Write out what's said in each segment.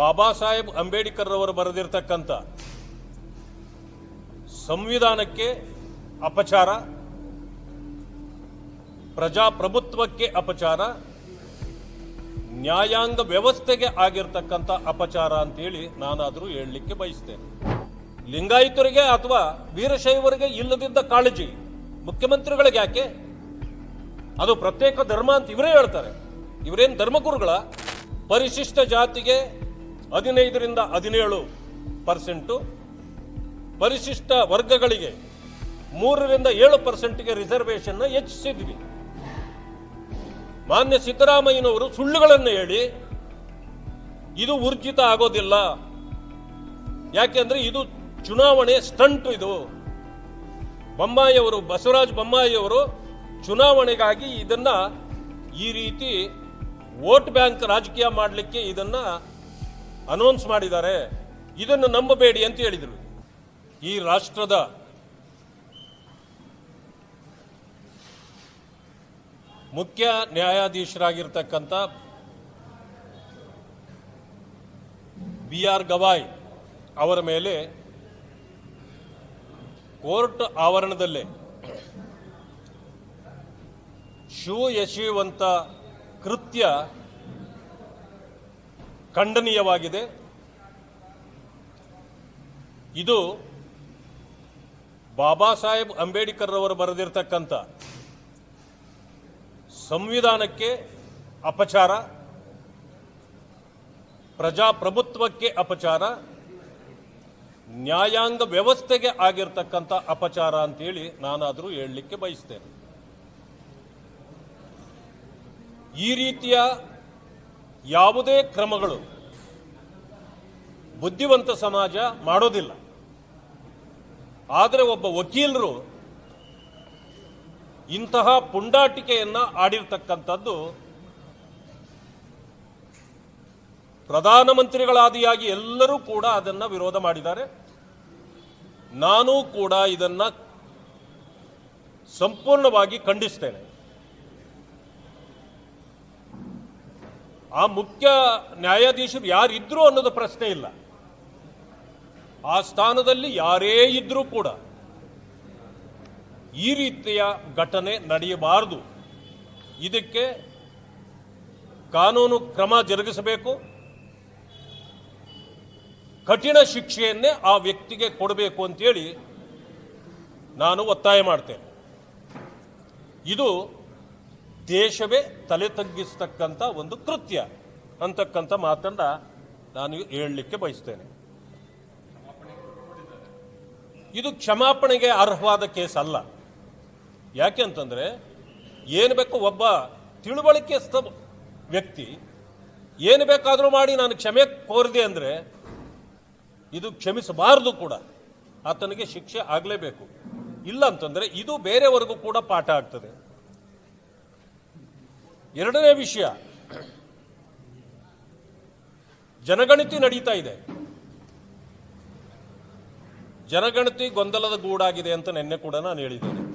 ಬಾಬಾ ಸಾಹೇಬ್ ಅಂಬೇಡ್ಕರ್ ಅವರು ಬರೆದಿರ್ತಕ್ಕಂಥ ಸಂವಿಧಾನಕ್ಕೆ ಅಪಚಾರ, ಪ್ರಜಾಪ್ರಭುತ್ವಕ್ಕೆ ಅಪಚಾರ, ನ್ಯಾಯಾಂಗ ವ್ಯವಸ್ಥೆಗೆ ಆಗಿರ್ತಕ್ಕಂಥ ಅಪಚಾರ ಅಂತೇಳಿ ನಾನಾದರೂ ಹೇಳಲಿಕ್ಕೆ ಬಯಸ್ತೇನೆ. ಲಿಂಗಾಯತರಿಗೆ ಅಥವಾ ವೀರಶೈವರಿಗೆ ಇಲ್ಲದಿದ್ದ ಕಾಳಜಿ ಮುಖ್ಯಮಂತ್ರಿಗಳಿಗೆ ಯಾಕೆ? ಅದು ಪ್ರತ್ಯೇಕ ಧರ್ಮ ಅಂತ ಇವರೇ ಹೇಳ್ತಾರೆ. ಇವರೇನು ಧರ್ಮಗುರುಗಳ ಪರಿಶಿಷ್ಟ ಜಾತಿಗೆ ಹದಿನೈದರಿಂದ ಹದಿನೇಳು ಪರ್ಸೆಂಟು ಪರಿಶಿಷ್ಟ ವರ್ಗಗಳಿಗೆ ಮೂರರಿಂದ ಏಳು ಪರ್ಸೆಂಟ್ಗೆ ರಿಸರ್ವೇಷನ್ನ ಹೆಚ್ಚಿಸಿದ್ವಿ. ಮಾನ್ಯ ಸಿದ್ದರಾಮಯ್ಯನವರು ಸುಳ್ಳುಗಳನ್ನು ಹೇಳಿ, ಇದು ಊರ್ಜಿತ ಆಗೋದಿಲ್ಲ. ಯಾಕೆಂದ್ರೆ ಇದು ಚುನಾವಣೆ ಸ್ಟಂಟ್ ಇದು. ಬೊಮ್ಮಾಯಿಯವರು, ಬಸವರಾಜ ಬೊಮ್ಮಾಯಿಯವರು ಚುನಾವಣೆಗಾಗಿ ಇದನ್ನ ಈ ರೀತಿ ವೋಟ್ ಬ್ಯಾಂಕ್ ರಾಜಕೀಯ ಮಾಡಲಿಕ್ಕೆ ಇದನ್ನ ಅನೌನ್ಸ್ ಮಾಡಿದ್ದಾರೆ, ಇದನ್ನು ನಂಬಬೇಡಿ ಅಂತ ಹೇಳಿದರು. ಈ ರಾಷ್ಟ್ರದ ಮುಖ್ಯ ನ್ಯಾಯಾಧೀಶರಾಗಿರ್ತಕ್ಕಂಥ ಬಿ ಆರ್ ಗವಾಯ್ ಅವರ ಮೇಲೆ ಕೋರ್ಟ್ ಆವರಣದಲ್ಲೇ ಶೂ ಎಸೆಯುವಂಥ ಕೃತ್ಯ ಖಂಡನೀಯವಾಗಿದೆ. ಇದು ಬಾಬಾ ಸಾಹೇಬ್ ಅಂಬೇಡ್ಕರ್ ಅವರು ಬರೆದಿರತಕ್ಕಂಥ ಸಂವಿಧಾನಕ್ಕೆ ಅಪಚಾರ, ಪ್ರಜಾಪ್ರಭುತ್ವಕ್ಕೆ ಅಪಚಾರ, ನ್ಯಾಯಾಂಗ ವ್ಯವಸ್ಥೆಗೆ ಆಗಿರ್ತಕ್ಕಂಥ ಅಪಚಾರ ಅಂತೇಳಿ ನಾನಾದರೂ ಹೇಳಲಿಕ್ಕೆ ಬಯಸ್ತೇನೆ. ಈ ರೀತಿಯ ಯಾವುದೇ ಕ್ರಮಗಳು ಬುದ್ಧಿವಂತ ಸಮಾಜ ಮಾಡೋದಿಲ್ಲ. ಆದರೆ ಒಬ್ಬ ವಕೀಲರು ಇಂತಹ ಪುಂಡಾಟಿಕೆಯನ್ನ ಆಡಿರ್ತಕ್ಕಂಥದ್ದು ಪ್ರಧಾನಮಂತ್ರಿಗಳಾದಿಯಾಗಿ ಎಲ್ಲರೂ ಕೂಡ ಅದನ್ನ ವಿರೋಧ ಮಾಡಿದ್ದಾರೆ. ನಾನು ಕೂಡ ಇದನ್ನ ಸಂಪೂರ್ಣವಾಗಿ ಖಂಡಿಸ್ತೇನೆ. ಆ ಮುಖ್ಯ ನ್ಯಾಯಾಧೀಶರು ಯಾರಿದ್ರು ಅನ್ನೋದು ಪ್ರಶ್ನೆ ಇಲ್ಲ. ಆ ಸ್ಥಾನದಲ್ಲಿ ಯಾರೇ ಇದ್ರೂ ಕೂಡ ಈ ರೀತಿಯ ಘಟನೆ ನಡೆಯಬಾರದು. ಇದಕ್ಕೆ ಕಾನೂನು ಕ್ರಮ ಜರುಗಿಸಬೇಕು. ಕಠಿಣ ಶಿಕ್ಷೆಯನ್ನೇ ಆ ವ್ಯಕ್ತಿಗೆ ಕೊಡಬೇಕು ಅಂತೇಳಿ ನಾನು ಒತ್ತಾಯ ಮಾಡ್ತೇನೆ. ಇದು ದೇಶವೇ ತಲೆ ತಗ್ಗಿಸ್ತಕ್ಕಂಥ ಒಂದು ಕೃತ್ಯ ಅಂತಕ್ಕಂಥ ಮಾತನ್ನ ನಾನು ಹೇಳಲಿಕ್ಕೆ ಬಯಸ್ತೇನೆ. ಇದು ಕ್ಷಮಾಪಣೆಗೆ ಅರ್ಹವಾದ ಕೇಸ್ ಅಲ್ಲ. ಯಾಕೆ ಅಂತಂದರೆ ಏನು ಬೇಕು ಒಬ್ಬ ತಿಳುವಳಿಕೆ ವ್ಯಕ್ತಿ ಏನು ಬೇಕಾದರೂ ಮಾಡಿ ನಾನು ಕ್ಷಮೆ ಕೋರಿದೆ ಅಂದರೆ ಇದು ಕ್ಷಮಿಸಬಾರದು ಕೂಡ. ಆತನಿಗೆ ಶಿಕ್ಷೆ ಆಗಲೇಬೇಕು. ಇಲ್ಲ ಅಂತಂದರೆ ಇದು ಬೇರೆವರೆಗೂ ಕೂಡ ಪಾಠ ಆಗ್ತದೆ. ಎರಡನೇ ವಿಷಯ. ಜನಗಣತಿ ನಡೀತಾ ಇದೆ. ಜನಗಣತಿ ಗೊಂದಲದ ಗೂಡಾಗಿದೆ ಅಂತ ನಿನ್ನೆ ಕೂಡ ನಾನು ಹೇಳಿದ್ದೇನೆ.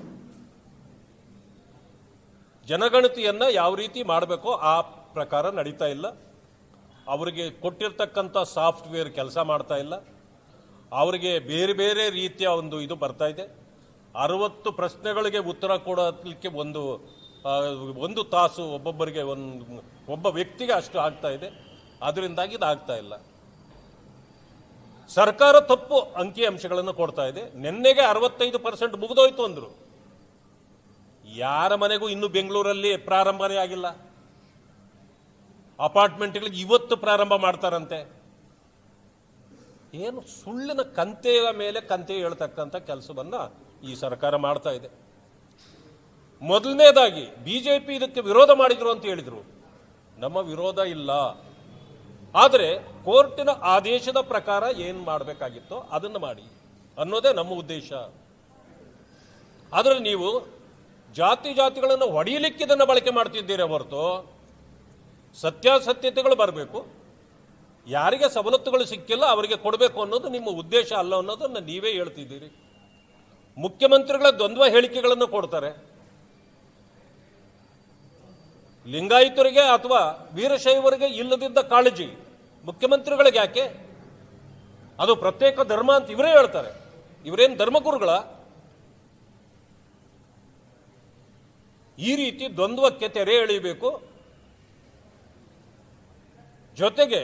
ಜನಗಣತಿಯನ್ನ ಯಾವ ರೀತಿ ಮಾಡಬೇಕೋ ಆ ಪ್ರಕಾರ ನಡೀತಾ ಇಲ್ಲ. ಅವರಿಗೆ ಕೊಟ್ಟಿರ್ತಕ್ಕಂಥ ಸಾಫ್ಟ್ವೇರ್ ಕೆಲಸ ಮಾಡ್ತಾ ಇಲ್ಲ. ಅವರಿಗೆ ಬೇರೆ ಬೇರೆ ರೀತಿಯ ಒಂದು ಇದು ಬರ್ತಾ ಇದೆ. ಅರವತ್ತು ಪ್ರಶ್ನೆಗಳಿಗೆ ಉತ್ತರ ಕೊಡಲಿಕ್ಕೆ ಒಂದು ಒಂದು ತಾಸು ಒಬ್ಬೊಬ್ಬರಿಗೆ ಒಂದು, ಒಬ್ಬ ವ್ಯಕ್ತಿಗೆ ಅಷ್ಟು ಆಗ್ತಾ ಇದೆ. ಅದರಿಂದಾಗಿ ಇದು ಆಗ್ತಾ ಇಲ್ಲ. ಸರ್ಕಾರ ತಪ್ಪು ಅಂಕಿ ಅಂಶಗಳನ್ನು ಕೊಡ್ತಾ ಇದೆ. ನಿನ್ನೆಗೆ ಅರವತ್ತೈದು ಪರ್ಸೆಂಟ್ ಮುಗಿದೋಯ್ತು ಅಂದ್ರು. ಯಾರ ಮನೆಗೂ ಇನ್ನು ಬೆಂಗಳೂರಲ್ಲಿ ಪ್ರಾರಂಭನೇ ಆಗಿಲ್ಲ. ಅಪಾರ್ಟ್ಮೆಂಟ್ಗಳಿಗೆ ಇವತ್ತು ಪ್ರಾರಂಭ ಮಾಡ್ತಾರಂತೆ. ಏನು ಸುಳ್ಳಿನ ಕಂತೆಯ ಮೇಲೆ ಕಂತೆ ಹೇಳ್ತಕ್ಕಂಥ ಕೆಲಸವನ್ನ ಈ ಸರ್ಕಾರ ಮಾಡ್ತಾ ಇದೆ. ಮೊದಲನೇದಾಗಿ ಪಿ ಇದಕ್ಕೆ ವಿರೋಧ ಮಾಡಿದ್ರು ಅಂತ ಹೇಳಿದರು. ನಮ್ಮ ವಿರೋಧ ಇಲ್ಲ. ಆದರೆ ಕೋರ್ಟಿನ ಆದೇಶದ ಪ್ರಕಾರ ಏನು ಮಾಡಬೇಕಾಗಿತ್ತೋ ಅದನ್ನು ಮಾಡಿ ಅನ್ನೋದೇ ನಮ್ಮ ಉದ್ದೇಶ. ಆದರೆ ನೀವು ಜಾತಿ ಜಾತಿಗಳನ್ನು ಹೊಡೆಯಲಿಕ್ಕೆ ಇದನ್ನು ಬಳಕೆ ಮಾಡ್ತಿದ್ದೀರಾ ಹೊರತು. ಸತ್ಯಾಸತ್ಯತೆಗಳು ಬರಬೇಕು. ಯಾರಿಗೆ ಸವಲತ್ತುಗಳು ಸಿಕ್ಕಿಲ್ಲ ಅವರಿಗೆ ಕೊಡಬೇಕು ಅನ್ನೋದು ನಿಮ್ಮ ಉದ್ದೇಶ ಅಲ್ಲ ಅನ್ನೋದನ್ನು ನೀವೇ ಹೇಳ್ತಿದ್ದೀರಿ. ಮುಖ್ಯಮಂತ್ರಿಗಳ ದ್ವಂದ್ವ ಹೇಳಿಕೆಗಳನ್ನು ಕೊಡ್ತಾರೆ. ಲಿಂಗಾಯತರಿಗೆ ಅಥವಾ ವೀರಶೈವರಿಗೆ ಇಲ್ಲದಿದ್ದ ಕಾಳಜಿ ಮುಖ್ಯಮಂತ್ರಿಗಳಿಗೆ ಯಾಕೆ? ಅದು ಪ್ರತ್ಯೇಕ ಧರ್ಮ ಅಂತ ಇವರೇ ಹೇಳ್ತಾರೆ. ಇವರೇನು ಧರ್ಮಗುರುಗಳ? ಈ ರೀತಿ ದ್ವಂದ್ವಕ್ಕೆ ತೆರೆ ಎಳಿಬೇಕು ಜೊತೆಗೆ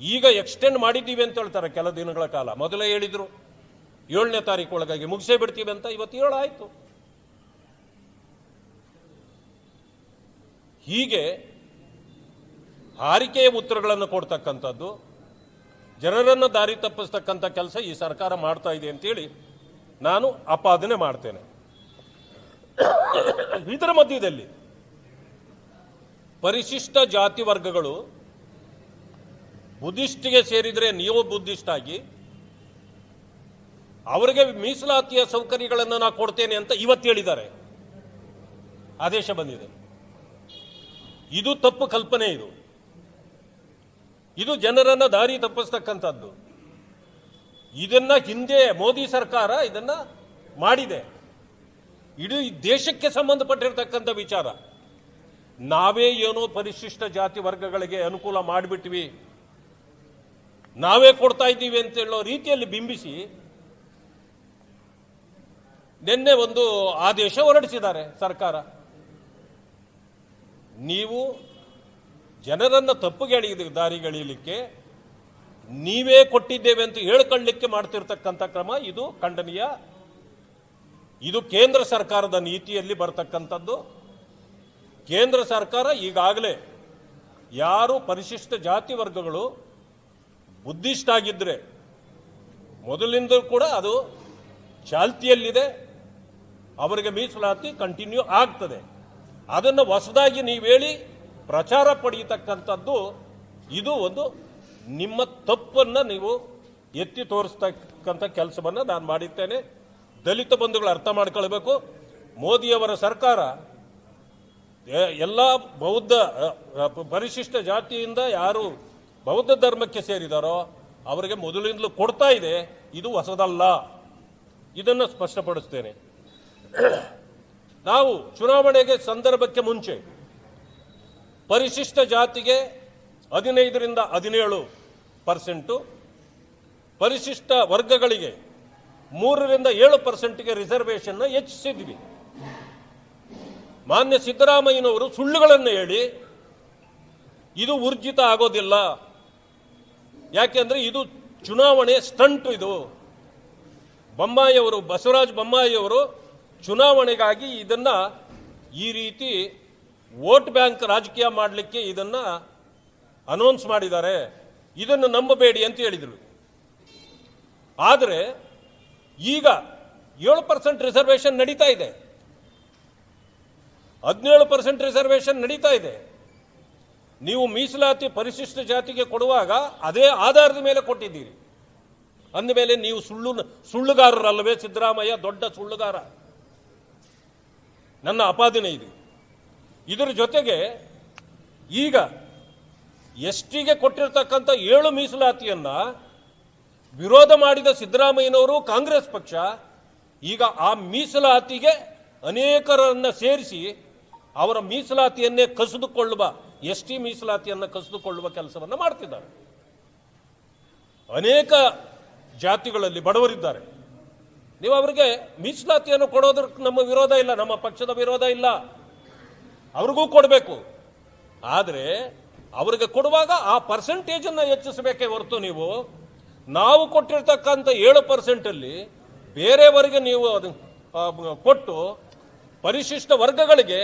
ಈಗ ಎಕ್ಸ್ಟೆಂಡ್ ಮಾಡಿದ್ದೀವಿ ಅಂತ ಹೇಳ್ತಾರೆ ಕೆಲ ದಿನಗಳ ಕಾಲ. ಮೊದಲೇ ಹೇಳಿದ್ರು, ಏಳನೇ ತಾರೀಕು ಒಳಗಾಗಿ ಮುಗಿಸೇ ಬಿಡ್ತೀವಿ ಅಂತ ಇವತ್ತು ಏಳು ಆಯ್ತು ಹೀಗೆ ಹಾರಿಕೆಯ ಉತ್ತರಗಳನ್ನು ಕೊಡ್ತಕ್ಕಂಥದ್ದು, ಜನರನ್ನು ದಾರಿ ತಪ್ಪಿಸ್ತಕ್ಕಂಥ ಕೆಲಸ ಈ ಸರ್ಕಾರ ಮಾಡ್ತಾ ಇದೆ ಅಂತೇಳಿ ನಾನು ಆಪಾದನೆ ಮಾಡ್ತೇನೆ. ಇದರ ಮಧ್ಯದಲ್ಲಿ ಪರಿಶಿಷ್ಟ ಜಾತಿ ವರ್ಗಗಳು ಬುದ್ಧಿಸ್ಟ್ಗೆ ಸೇರಿದರೆ ನೀವು ಬುದ್ಧಿಸ್ಟ್ ಆಗಿ ಅವರಿಗೆ ಮೀಸಲಾತಿಯ ಸೌಕರ್ಯಗಳನ್ನು ನಾ ಕೊಡ್ತೇನೆ ಅಂತ ಇವತ್ತು ಹೇಳಿದ್ದಾರೆ. ಆದೇಶ ಬಂದಿದೆ. ಇದು ತಪ್ಪು ಕಲ್ಪನೆ ಇದು. ಇದು ಜನರನ್ನ ದಾರಿ ತಪ್ಪಿಸ್ತಕ್ಕಂಥದ್ದು. ಇದನ್ನ ಹಿಂದೆ ಮೋದಿ ಸರ್ಕಾರ ಇದನ್ನ ಮಾಡಿದೆ. ಇಡೀ ದೇಶಕ್ಕೆ ಸಂಬಂಧಪಟ್ಟಿರ್ತಕ್ಕಂಥ ವಿಚಾರ. ನಾವೇ ಏನೋ ಪರಿಶಿಷ್ಟ ಜಾತಿ ವರ್ಗಗಳಿಗೆ ಅನುಕೂಲ ಮಾಡಿಬಿಟ್ವಿ. ನಾವೇ ಕೊಡ್ತಾ ಇದ್ದೀವಿ ಅಂತ ಹೇಳೋ ರೀತಿಯಲ್ಲಿ ಬಿಂಬಿಸಿ ನಿನ್ನೆ ಒಂದು ಆದೇಶ ಹೊರಡಿಸಿದ್ದಾರೆ ಸರ್ಕಾರ. ನೀವು ಜನರನ್ನು ತಪ್ಪುಗೆಳೆಯ ದಾರಿಗೆಳೆಯಲಿಕ್ಕೆ ನೀವೇ ಕೊಟ್ಟಿದ್ದೇವೆ ಅಂತ ಹೇಳ್ಕೊಳ್ಳಿಕ್ಕೆ ಮಾಡ್ತಿರ್ತಕ್ಕಂಥ ಕ್ರಮ ಇದು ಖಂಡನೀಯ. ಇದು ಕೇಂದ್ರ ಸರ್ಕಾರದ ನೀತಿಯಲ್ಲಿ ಬರತಕ್ಕಂಥದ್ದು. ಕೇಂದ್ರ ಸರ್ಕಾರ ಈಗಾಗಲೇ ಯಾರು ಪರಿಶಿಷ್ಟ ಜಾತಿ ವರ್ಗಗಳು ಬುದ್ಧಿಸ್ಟ್ ಆಗಿದ್ದರೆ ಮೊದಲಿಂದ ಕೂಡ ಅದು ಚಾಲ್ತಿಯಲ್ಲಿದೆ. ಅವರಿಗೆ ಮೀಸಲಾತಿ ಕಂಟಿನ್ಯೂ ಆಗ್ತದೆ. ಅದನ್ನು ಹೊಸದಾಗಿ ನೀವು ಹೇಳಿ ಪ್ರಚಾರ ಪಡೆಯತಕ್ಕಂಥದ್ದು ಇದು ಒಂದು ನಿಮ್ಮ ತಪ್ಪನ್ನು ನೀವು ಎತ್ತಿ ತೋರಿಸ್ತಕ್ಕಂಥ ಕೆಲಸವನ್ನು ನಾನು ಮಾಡಿದ್ದೇನೆ ದಲಿತ ಬಂಧುಗಳು ಅರ್ಥ ಮಾಡ್ಕೊಳ್ಬೇಕು. ಮೋದಿಯವರ ಸರ್ಕಾರ ಎಲ್ಲ ಬೌದ್ಧ ಪರಿಶಿಷ್ಟ ಜಾತಿಯಿಂದ ಯಾರು ಬೌದ್ಧ ಧರ್ಮಕ್ಕೆ ಸೇರಿದಾರೋ ಅವರಿಗೆ ಮೊದಲಿಂದಲೂ ಕೊಡ್ತಾ ಇದೆ. ಇದು ಹೊಸದಲ್ಲ. ಇದನ್ನು ಸ್ಪಷ್ಟಪಡಿಸ್ತೇನೆ. ನಾವು ಚುನಾವಣೆಗೆ ಸಂದರ್ಭಕ್ಕೆ ಮುಂಚೆ ಪರಿಶಿಷ್ಟ ಜಾತಿಗೆ ಹದಿನೈದರಿಂದ ಹದಿನೇಳು ಪರ್ಸೆಂಟು, ಪರಿಶಿಷ್ಟ ವರ್ಗಗಳಿಗೆ ಮೂರರಿಂದ ಏಳು ಪರ್ಸೆಂಟ್ಗೆ ರಿಸರ್ವೇಷನ್ನ ಹೆಚ್ಚಿಸಿದ್ವಿ. ಮಾನ್ಯ ಸಿದ್ದರಾಮಯ್ಯನವರು ಸುಳ್ಳುಗಳನ್ನು ಹೇಳಿ, ಇದು ಊರ್ಜಿತ ಆಗೋದಿಲ್ಲ. ಯಾಕೆಂದ್ರೆ ಇದು ಚುನಾವಣೆ ಸ್ಟಂಟ್ ಇದು. ಬೊಮ್ಮಾಯಿಯವರು, ಬಸವರಾಜ ಬೊಮ್ಮಾಯಿಯವರು ಚುನಾವಣೆಗಾಗಿ ಇದನ್ನು ಈ ರೀತಿ ವೋಟ್ ಬ್ಯಾಂಕ್ ರಾಜಕೀಯ ಮಾಡಲಿಕ್ಕೆ ಇದನ್ನ ಅನೌನ್ಸ್ ಮಾಡಿದ್ದಾರೆ. ಇದನ್ನು ನಂಬಬೇಡಿ ಅಂತ ಹೇಳಿದರು. ಆದರೆ ಈಗ ಏಳು ಪರ್ಸೆಂಟ್ ರಿಸರ್ವೇಷನ್ ನಡೀತಾ ಇದೆ. ಹದಿನೇಳು ಪರ್ಸೆಂಟ್ ರಿಸರ್ವೇಷನ್ ನಡೀತಾ ಇದೆ. ನೀವು ಮೀಸಲಾತಿ ಪರಿಶಿಷ್ಟ ಜಾತಿಗೆ ಕೊಡುವಾಗ ಅದೇ ಆಧಾರದ ಮೇಲೆ ಕೊಟ್ಟಿದ್ದೀರಿ. ಅಂದಮೇಲೆ ನೀವು ಸುಳ್ಳು ಸುಳ್ಳುಗಾರರಲ್ಲವೇ ಸಿದ್ದರಾಮಯ್ಯ? ದೊಡ್ಡ ಸುಳ್ಳುಗಾರ. ನನ್ನ ಅಪಾದನೆ ಇದು. ಇದರ ಜೊತೆಗೆ ಈಗ ಎಸ್ಟಿಗೆ ಕೊಟ್ಟಿರ್ತಕ್ಕಂಥ ಏಳು ಮೀಸಲಾತಿಯನ್ನ ವಿರೋಧ ಮಾಡಿದ ಸಿದ್ದರಾಮಯ್ಯನವರು ಕಾಂಗ್ರೆಸ್ ಪಕ್ಷ ಈಗ ಆ ಮೀಸಲಾತಿಗೆ ಅನೇಕರನ್ನು ಸೇರಿಸಿ ಅವರ ಮೀಸಲಾತಿಯನ್ನೇ ಕಸಿದುಕೊಳ್ಳುವ ಎಸ್ ಟಿ ಮೀಸಲಾತಿಯನ್ನು ಕಸಿದುಕೊಳ್ಳುವ ಕೆಲಸವನ್ನು ಮಾಡ್ತಿದ್ದಾರೆ. ಅನೇಕ ಜಾತಿಗಳಲ್ಲಿ ಬಡವರಿದ್ದಾರೆ. ನೀವು ಅವರಿಗೆ ಮೀಸಲಾತಿಯನ್ನು ಕೊಡೋದಕ್ಕೆ ನಮ್ಮ ವಿರೋಧ ಇಲ್ಲ, ನಮ್ಮ ಪಕ್ಷದ ವಿರೋಧ ಇಲ್ಲ. ಅವ್ರಿಗೂ ಕೊಡಬೇಕು. ಆದರೆ ಅವರಿಗೆ ಕೊಡುವಾಗ ಆ ಪರ್ಸೆಂಟೇಜನ್ನು ಹೆಚ್ಚಿಸಬೇಕೇ ಹೊರತು ನೀವು, ನಾವು ಕೊಟ್ಟಿರ್ತಕ್ಕಂಥ ಏಳು ಪರ್ಸೆಂಟಲ್ಲಿ ಬೇರೆಯವರಿಗೆ ನೀವು ಅದು ಕೊಟ್ಟು ಪರಿಶಿಷ್ಟ ವರ್ಗಗಳಿಗೆ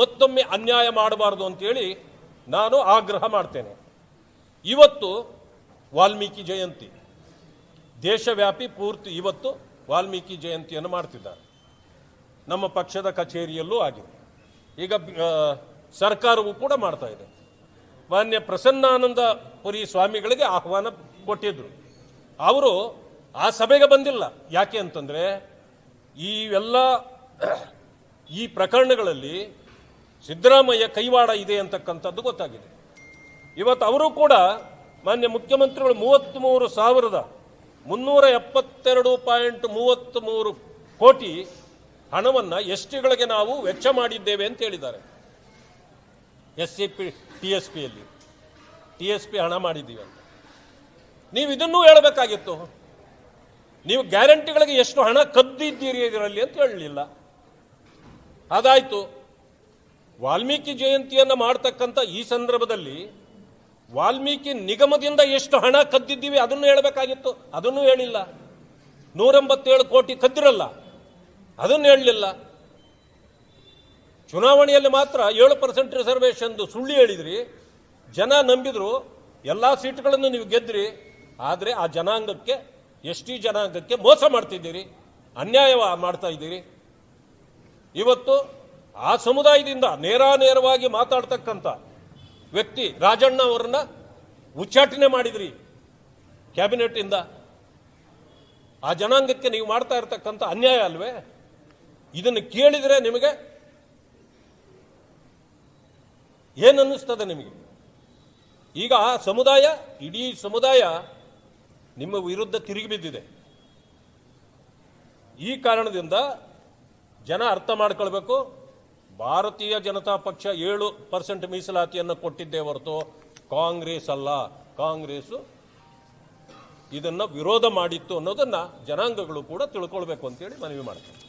ಮತ್ತೊಮ್ಮೆ ಅನ್ಯಾಯ ಮಾಡಬಾರದು ಅಂತೇಳಿ ನಾನು ಆಗ್ರಹ ಮಾಡ್ತೇನೆ. ಇವತ್ತು ವಾಲ್ಮೀಕಿ ಜಯಂತಿ. ದೇಶವ್ಯಾಪಿ ಪೂರ್ತಿ ಇವತ್ತು ವಾಲ್ಮೀಕಿ ಜಯಂತಿಯನ್ನು ಮಾಡ್ತಿದ್ದಾರೆ. ನಮ್ಮ ಪಕ್ಷದ ಕಚೇರಿಯಲ್ಲೂ ಆಗಿದೆ. ಈಗ ಸರ್ಕಾರವು ಕೂಡ ಮಾಡ್ತಾ ಇದೆ. ಮಾನ್ಯ ಪ್ರಸನ್ನಾನಂದ ಪುರಿ ಸ್ವಾಮಿಗಳಿಗೆ ಆಹ್ವಾನ ಕೊಟ್ಟಿದ್ರು. ಅವರು ಆ ಸಭೆಗೆ ಬಂದಿಲ್ಲ. ಯಾಕೆ ಅಂತಂದರೆ, ಈ ಎಲ್ಲ ಈ ಪ್ರಕರಣಗಳಲ್ಲಿ ಸಿದ್ದರಾಮಯ್ಯ ಕೈವಾಡ ಇದೆ ಅಂತಕ್ಕಂಥದ್ದು ಗೊತ್ತಾಗಿದೆ. ಇವತ್ತು ಅವರು ಕೂಡ ಮಾನ್ಯ ಮುಖ್ಯಮಂತ್ರಿಗಳು ಮೂವತ್ತ್ಮೂರು ಸಾವಿರದ ಮುನ್ನೂರ ಎಪ್ಪತ್ತೆರಡು ಪಾಯಿಂಟ್ ಮೂವತ್ತ್ಮೂರು ಕೋಟಿ ಹಣವನ್ನು ಎಸ್ ಟಿಗಳಿಗೆ ನಾವು ವೆಚ್ಚ ಮಾಡಿದ್ದೇವೆ ಅಂತ ಹೇಳಿದ್ದಾರೆ. S C P, T S ಪಿಯಲ್ಲಿ. ಟಿ ಎಸ್ ಪಿ ಹಣ ಮಾಡಿದ್ದೀವಿ ಅಂತ. ನೀವು ಇದನ್ನೂ ಹೇಳಬೇಕಾಗಿತ್ತು. ನೀವು ಗ್ಯಾರಂಟಿಗಳಿಗೆ ಎಷ್ಟು ಹಣ ಕದ್ದಿದ್ದೀರಿ ಇದರಲ್ಲಿ ಅಂತ ಹೇಳಲಿಲ್ಲ. ಅದಾಯಿತು. ವಾಲ್ಮೀಕಿ ಜಯಂತಿಯನ್ನು ಮಾಡ್ತಕ್ಕಂಥ ಈ ಸಂದರ್ಭದಲ್ಲಿ ವಾಲ್ಮೀಕಿ ನಿಗಮದಿಂದ ಎಷ್ಟು ಹಣ ಕದ್ದಿದ್ದೀವಿ ಅದನ್ನು ಹೇಳಬೇಕಾಗಿತ್ತು. ಅದನ್ನು ಹೇಳಿಲ್ಲ. ನೂರೆಂಬತ್ತೇಳು ಕೋಟಿ ಕದ್ದಿರಲ್ಲ. ಅದನ್ನು ಹೇಳಲಿಲ್ಲ. ಚುನಾವಣೆಯಲ್ಲಿ ಮಾತ್ರ ಏಳು ಪರ್ಸೆಂಟ್ ರಿಸರ್ವೇಷನ್ ಸುಳ್ಳು ಹೇಳಿದ್ರಿ. ಜನ ನಂಬಿದ್ರು. ಎಲ್ಲ ಸೀಟ್ಗಳನ್ನು ನೀವು ಗೆದ್ರಿ ಆದರೆ ಆ ಜನಾಂಗಕ್ಕೆ ಎಸ್ ಜನಾಂಗಕ್ಕೆ ಮೋಸ ಮಾಡ್ತಿದ್ದೀರಿ. ಅನ್ಯಾಯ ಮಾಡ್ತಾ ಇದ್ದೀರಿ. ಇವತ್ತು ಆ ಸಮುದಾಯದಿಂದ ನೇರಾನೇರವಾಗಿ ಮಾತಾಡ್ತಕ್ಕಂಥ ವ್ಯಕ್ತಿ ರಾಜಣ್ಣ ಅವರನ್ನ ಉಚ್ಚಾಟನೆ ಮಾಡಿದ್ರಿ ಕ್ಯಾಬಿನೆಟ್ ಇಂದ ಆ ಜನಾಂಗಕ್ಕೆ ನೀವು ಮಾಡ್ತಾ ಇರತಕ್ಕಂಥ ಅನ್ಯಾಯ ಅಲ್ವೇ? ಇದನ್ನು ಕೇಳಿದರೆ ನಿಮಗೆ ಏನನ್ನಿಸ್ತದೆ ನಿಮಗೆ? ಈಗ ಆ ಸಮುದಾಯ, ಇಡೀ ಸಮುದಾಯ ನಿಮ್ಮ ವಿರುದ್ಧ ತಿರುಗಿ ಬಿದ್ದಿದೆ. ಈ ಕಾರಣದಿಂದ ಜನ ಅರ್ಥ ಮಾಡ್ಕೊಳ್ಬೇಕು. ಭಾರತೀಯ ಜನತಾ ಪಕ್ಷ ಏಳು ಪರ್ಸೆಂಟ್ ಮೀಸಲಾತಿಯನ್ನು ಕೊಟ್ಟಿದ್ದೇ ಹೊರತು ಕಾಂಗ್ರೆಸ್ ಅಲ್ಲ. ಕಾಂಗ್ರೆಸ್ ಇದನ್ನು ವಿರೋಧ ಮಾಡಿತ್ತು ಅನ್ನೋದನ್ನು ಜನಾಂಗಗಳು ಕೂಡ ತಿಳ್ಕೊಳ್ಬೇಕು ಅಂತೇಳಿ ಮನವಿ ಮಾಡ್ತಾರೆ.